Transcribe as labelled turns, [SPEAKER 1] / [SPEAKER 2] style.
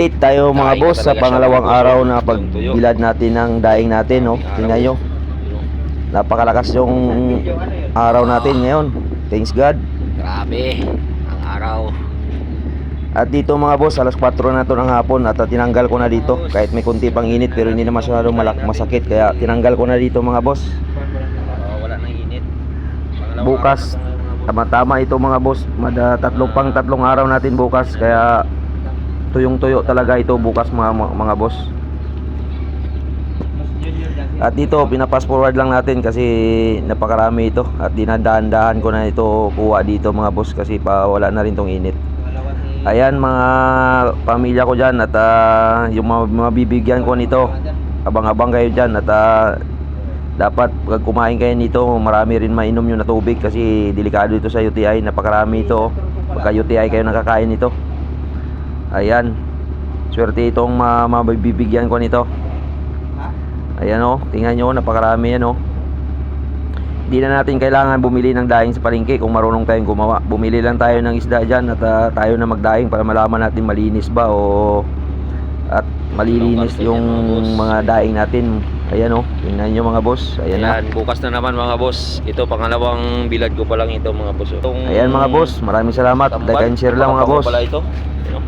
[SPEAKER 1] update tayo mga
[SPEAKER 2] Daing
[SPEAKER 1] boss sa pangalawang araw na pagbilad natin ng daing natin, no? Tingnan nyo. Napakalakas yung araw natin ngayon. Thanks God.
[SPEAKER 2] Grabe. Ang araw.
[SPEAKER 1] At dito mga boss, alas 4 na to ng hapon at tinanggal ko na dito. Kahit may kunti pang init pero hindi na masyadong malak masakit. Kaya tinanggal ko na dito mga boss.
[SPEAKER 2] Wala nang init.
[SPEAKER 1] Bukas, tama-tama ito mga boss. Mada, tatlong pang tatlong araw natin bukas. Kaya tuyong-tuyo talaga ito bukas mga, mga, boss. At dito, pinapass forward lang natin kasi napakarami ito. At dinadaan-daan ko na ito kuha dito mga boss kasi pa wala na rin tong init. Ayan mga pamilya ko dyan at ah, yung mabibigyan ko nito. Abang-abang kayo dyan at ah, dapat pag kumain kayo nito marami rin mainom nyo na tubig kasi delikado ito sa UTI. Napakarami ito. Pagka UTI kayo nakakain nito. Ayan. Swerte itong ma- mabibigyan ko nito. Ayan o, tingnan nyo, napakarami yan o. Hindi na natin kailangan bumili ng daing sa palengke kung marunong tayong gumawa. Bumili lang tayo ng isda dyan at ah, tayo na magdaing para malaman natin malinis ba o at malilinis yung mga daing natin. Ayan o, tingnan nyo mga boss. Ayan,
[SPEAKER 2] Ayan,
[SPEAKER 1] na.
[SPEAKER 2] bukas na naman mga boss. Ito pangalawang bilad ko pa lang ito mga boss. Itong
[SPEAKER 1] Ayan mga boss, maraming salamat. Like and share lang mga boss.
[SPEAKER 2] Pala ito. Ano?